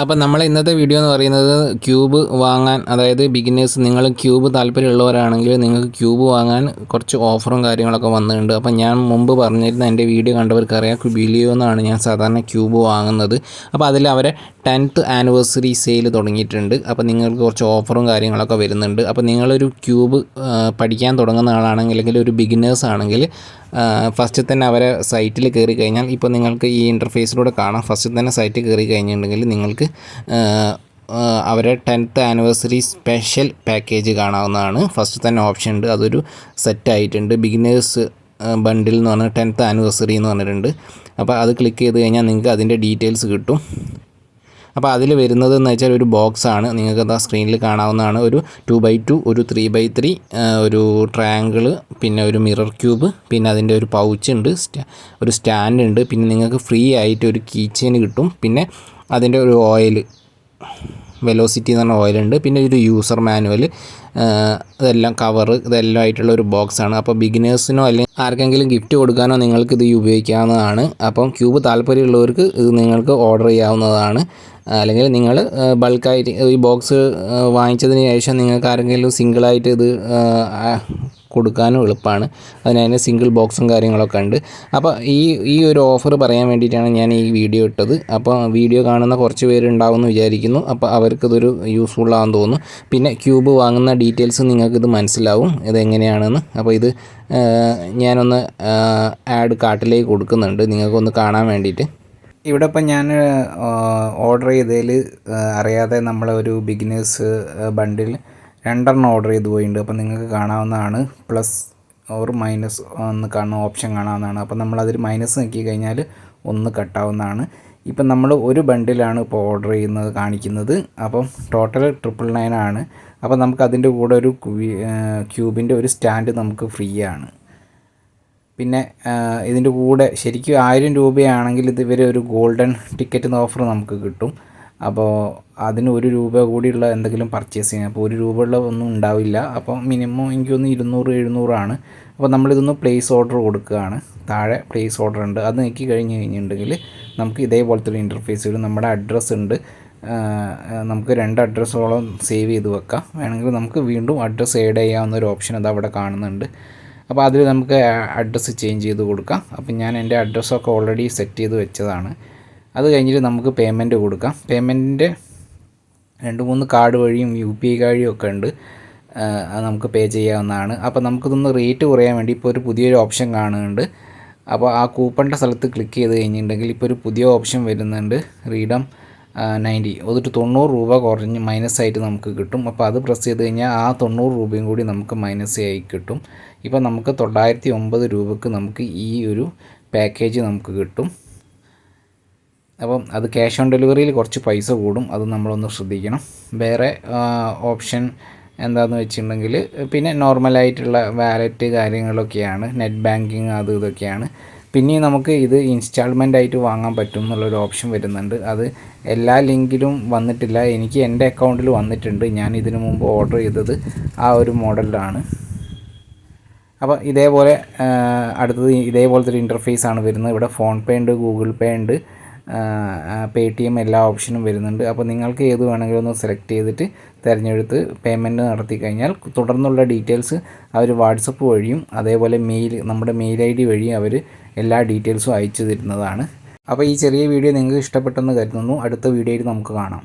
അപ്പോൾ നമ്മൾ ഇന്നത്തെ വീഡിയോ എന്ന് പറയുന്നത് ക്യൂബ് വാങ്ങാൻ അതായത് ബിഗിനേഴ്സ് നിങ്ങൾ ക്യൂബ് താല്പര്യമുള്ളവരാണെങ്കിൽ നിങ്ങൾക്ക് ക്യൂബ് വാങ്ങാൻ കുറച്ച് ഓഫറും കാര്യങ്ങളൊക്കെ വന്നിട്ടുണ്ട്. അപ്പം ഞാൻ മുമ്പ് പറഞ്ഞിരുന്ന എന്റെ വീഡിയോ കണ്ടവർക്ക് അറിയാം ബിലിയോ എന്നാണ് ഞാൻ സാധാരണ ക്യൂബ് വാങ്ങുന്നത്. അപ്പോൾ അതിൽ അവരെ ടെൻത്ത് ആനിവേഴ്സറി സെയിൽ തുടങ്ങിയിട്ടുണ്ട്. അപ്പോൾ നിങ്ങൾക്ക് കുറച്ച് ഓഫറും കാര്യങ്ങളൊക്കെ വരുന്നുണ്ട്. അപ്പോൾ നിങ്ങളൊരു ക്യൂബ് പഠിക്കാൻ തുടങ്ങുന്ന ആളാണെങ്കിൽ അല്ലെങ്കിൽ ഒരു ബിഗിനേഴ്സ് ആണെങ്കിൽ ഫസ്റ്റ് തന്നെ അവരെ സൈറ്റിൽ കയറി കഴിഞ്ഞാൽ ഇപ്പോൾ നിങ്ങൾക്ക് ഈ ഇന്റർഫേസിലൂടെ കാണാം. ഫസ്റ്റ് തന്നെ സൈറ്റിൽ കയറി കഴിഞ്ഞിട്ടുണ്ടെങ്കിൽ നിങ്ങൾക്ക് അവരെ ടെൻത്ത് ആനിവേഴ്സറി സ്പെഷ്യൽ പാക്കേജ് കാണാവുന്നതാണ്. ഫസ്റ്റ് തന്നെ ഓപ്ഷൻ ഉണ്ട്. അതൊരു സെറ്റ് ആയിട്ടുണ്ട്. ബിഗിനേഴ്സ് ബണ്ടിൽ എന്ന് പറഞ്ഞാൽ ടെൻത്ത് ആനിവേഴ്സറി എന്ന് പറഞ്ഞിട്ടുണ്ട്. അപ്പോൾ അത് ക്ലിക്ക് ചെയ്ത് കഴിഞ്ഞാൽ നിങ്ങൾക്ക് അതിന്റെ ഡീറ്റെയിൽസ് കിട്ടും. അപ്പോൾ അതിൽ വരുന്നത് എന്ന് വെച്ചാൽ ഒരു ബോക്സ് ആണ്. നിങ്ങൾക്ക് എന്താ സ്ക്രീനിൽ കാണാവുന്നതാണ്. ഒരു ടു ബൈ ടു ഒരു ത്രീ ബൈ ത്രീ ഒരു ട്രയാങ്കിൾ പിന്നെ ഒരു മിറർ ക്യൂബ് പിന്നെ അതിന്റെ ഒരു പൗച്ച് ഉണ്ട് ഒരു സ്റ്റാൻഡ് ഉണ്ട്. പിന്നെ നിങ്ങൾക്ക് ഫ്രീ ആയിട്ട് ഒരു കീ കിട്ടും. പിന്നെ അതിന്റെ ഒരു ഓയിൽ വെലോസിറ്റി എന്ന് പറഞ്ഞ ഓയിലുണ്ട് പിന്നെ ഒരു യൂസർ മാനുവൽ ഇതെല്ലാം കവർ ഇതെല്ലാം ആയിട്ടുള്ള ഒരു ബോക്സാണ് അപ്പോൾ ബിഗിനേഴ്സിനോ അല്ലെങ്കിൽ ആർക്കെങ്കിലും ഗിഫ്റ്റ് കൊടുക്കാനോ നിങ്ങൾക്ക് ഇത് ഉപയോഗിക്കാവുന്നതാണ്. അപ്പം ക്യൂബ് താല്പര്യമുള്ളവർക്ക് ഇത് നിങ്ങൾക്ക് ഓർഡർ ചെയ്യാവുന്നതാണ്. അല്ലെങ്കിൽ നിങ്ങൾ ബൾക്കായിട്ട് ഈ ബോക്സ് വാങ്ങിച്ചതിന് ശേഷം നിങ്ങൾക്ക് ആരെങ്കിലും സിംഗിളായിട്ട് ഇത് കൊടുക്കാനും എളുപ്പമാണ്. അതിന് സിംഗിൾ ബോക്സും കാര്യങ്ങളൊക്കെ ഉണ്ട്. അപ്പോൾ ഈ ഈ ഒരു ഓഫർ പറയാൻ വേണ്ടിയിട്ടാണ് ഞാൻ ഈ വീഡിയോ ഇട്ടത്. അപ്പോൾ വീഡിയോ കാണുന്ന കുറച്ച് പേരുണ്ടാവുമെന്ന് വിചാരിക്കുന്നു. അപ്പോൾ അവർക്കിതൊരു യൂസ്ഫുൾ ആണെന്ന് തോന്നുന്നു. പിന്നെ ക്യൂബ് വാങ്ങുന്ന ഡീറ്റെയിൽസ് നിങ്ങൾക്കിത് മനസ്സിലാവും ഇതെങ്ങനെയാണെന്ന്. അപ്പോൾ ഇത് ഞാനൊന്ന് ആഡ് കാർട്ടിലേക്ക് കൊടുക്കുന്നുണ്ട്. നിങ്ങൾക്കൊന്ന് കാണാൻ വേണ്ടിയിട്ട്. ഇവിടെ ഇപ്പം ഞാൻ ഓർഡർ ചെയ്തതിൽ അറിയാതെ നമ്മളൊരു ബിഗിനേഴ്സ് ബണ്ടിൽ രണ്ടെണ്ണം ഓർഡർ ചെയ്ത് പോയിട്ടുണ്ട്. അപ്പോൾ നിങ്ങൾക്ക് കാണാവുന്നതാണ്. പ്ലസ് ഓർ മൈനസ് ഒന്ന് കാണുന്ന ഓപ്ഷൻ കാണാവുന്നതാണ്. അപ്പോൾ നമ്മളതിൽ മൈനസ് നോക്കി കഴിഞ്ഞാൽ ഒന്ന് കട്ടാവുന്നതാണ് ഇപ്പം നമ്മൾ ഒരു ബണ്ടിലാണ് ഇപ്പോൾ ഓർഡർ ചെയ്യുന്നത് കാണിക്കുന്നത്. അപ്പം ടോട്ടൽ ട്രിപ്പിൾ നയൻ ആണ്. അപ്പോൾ നമുക്ക് അതിന്റെ കൂടെ ഒരു ക്യൂബിന്റെ ഒരു സ്റ്റാൻഡ് നമുക്ക് ഫ്രീ ആണ്. പിന്നെ ഇതിന്റെ കൂടെ ശരിക്കും ആയിരം രൂപയാണെങ്കിൽ ഇത് ഇവരെ ഒരു ഗോൾഡൻ ടിക്കറ്റ് ഓഫർ നമുക്ക് കിട്ടും. അപ്പോൾ അതിന് ഒരു രൂപ കൂടിയുള്ള എന്തെങ്കിലും പർച്ചേസ് ചെയ്യാം. അപ്പോൾ ഒരു രൂപ ഉള്ള ഒന്നും ഉണ്ടാവില്ല. അപ്പോൾ മിനിമം എനിക്കൊന്ന് ഇരുന്നൂറ് എഴുന്നൂറാണ് അപ്പോൾ നമ്മളിതൊന്ന് പ്ലേസ് ഓർഡർ കൊടുക്കുകയാണ്. താഴെ പ്ലേസ് ഓർഡർ ഉണ്ട്. അത് നീക്കി കഴിഞ്ഞ് കഴിഞ്ഞിട്ടുണ്ടെങ്കിൽ നമുക്ക് ഇതേപോലത്തെ ഒരു ഇന്റർഫേസ് നമ്മുടെ അഡ്രസ്സ് ഉണ്ട്. നമുക്ക് രണ്ട് അഡ്രസ്സോളം സേവ് ചെയ്ത് വെക്കാം. വേണമെങ്കിൽ നമുക്ക് വീണ്ടും അഡ്രസ്സ് ഏഡ് ചെയ്യാവുന്ന ഒരു ഓപ്ഷൻ അത് അവിടെ കാണുന്നുണ്ട്. അപ്പോൾ അതിൽ നമുക്ക് അഡ്രസ്സ് ചേഞ്ച് ചെയ്ത് കൊടുക്കാം. അപ്പോൾ ഞാൻ എന്റെ അഡ്രസ്സൊക്കെ ഓൾറെഡി സെറ്റ് ചെയ്ത് വെച്ചതാണ്. അത് കഴിഞ്ഞിട്ട് നമുക്ക് പേയ്മെന്റ് കൊടുക്കാം. പേയ്മെന്റിന്റെ രണ്ട് മൂന്ന് കാർഡ് വഴിയും യു പി ഐ വഴിയും ഒക്കെ ഉണ്ട്. അത് നമുക്ക് പേ ചെയ്യാവുന്നതാണ്. അപ്പോൾ നമുക്കിതൊന്ന് റേറ്റ് കുറയാൻ വേണ്ടി ഇപ്പോൾ ഒരു പുതിയൊരു ഓപ്ഷൻ കാണുന്നുണ്ട്. അപ്പോൾ ആ കൂപ്പണിന്റെ സ്ഥലത്ത് ക്ലിക്ക് ചെയ്ത് കഴിഞ്ഞിട്ടുണ്ടെങ്കിൽ ഇപ്പോൾ ഒരു പുതിയ ഓപ്ഷൻ വരുന്നുണ്ട്. റീഡം നയന്റി അതൊരു തൊണ്ണൂറ് രൂപ കുറഞ്ഞ് മൈനസ് ആയിട്ട് നമുക്ക് കിട്ടും. അപ്പോൾ അത് പ്രസ് ചെയ്ത് കഴിഞ്ഞാൽ ആ തൊണ്ണൂറ് രൂപയും കൂടി നമുക്ക് മൈനസ് ആയി കിട്ടും. ഇപ്പോൾ നമുക്ക് തൊള്ളായിരത്തി ഒമ്പത് രൂപക്ക് നമുക്ക് ഈ ഒരു പാക്കേജ് നമുക്ക് കിട്ടും. അപ്പം അത് ക്യാഷ് ഓൺ ഡെലിവറിയിൽ കുറച്ച് പൈസ കൂടും. അത് നമ്മളൊന്ന് ശ്രദ്ധിക്കണം. വേറെ ഓപ്ഷൻ എന്താണെന്ന് വെച്ചിട്ടുണ്ടെങ്കിൽ പിന്നെ നോർമലായിട്ടുള്ള വാലറ്റ് കാര്യങ്ങളൊക്കെയാണ്. നെറ്റ് ബാങ്കിങ് അത് ഇതൊക്കെയാണ്. പിന്നെ നമുക്ക് ഇത് ഇൻസ്റ്റാൾമെന്റ് ആയിട്ട് വാങ്ങാൻ പറ്റും എന്നുള്ളൊരു ഓപ്ഷൻ വരുന്നുണ്ട്. അത് എല്ലാ ലിങ്കിലും വന്നിട്ടില്ല. എനിക്ക് എന്റെ അക്കൗണ്ടിൽ വന്നിട്ടുണ്ട്. ഞാൻ ഇതിനു മുമ്പ് ഓർഡർ ചെയ്തത് ആ ഒരു മോഡലിലാണ് അപ്പോൾ ഇതേപോലെ അടുത്തത് ഇതേപോലത്തെ ഒരു ഇന്റർഫേസ് ആണ് വരുന്നത്. ഇവിടെ ഫോൺ പേ ഉണ്ട് ഗൂഗിൾ പേ ഉണ്ട്. പേ ടി എം എല്ലാ ഓപ്ഷനും വരുന്നുണ്ട്. അപ്പോൾ നിങ്ങൾക്ക് ഏത് വേണമെങ്കിലും ഒന്ന് സെലക്ട് ചെയ്തിട്ട് തിരഞ്ഞെടുത്ത് പേയ്മെന്റ് നടത്തി കഴിഞ്ഞാൽ തുടർന്നുള്ള ഡീറ്റെയിൽസ് അവർ വാട്സപ്പ് വഴിയും അതേപോലെ മെയിൽ നമ്മുടെ മെയിൽ ഐ ഡി വഴിയും അവർ എല്ലാ ഡീറ്റെയിൽസും അയച്ചു തരുന്നതാണ്. അപ്പോൾ ഈ ചെറിയ വീഡിയോ നിങ്ങൾക്ക് ഇഷ്ടപ്പെട്ടെന്ന് കരുതുന്നു. അടുത്ത വീഡിയോയിൽ നമുക്ക് കാണാം.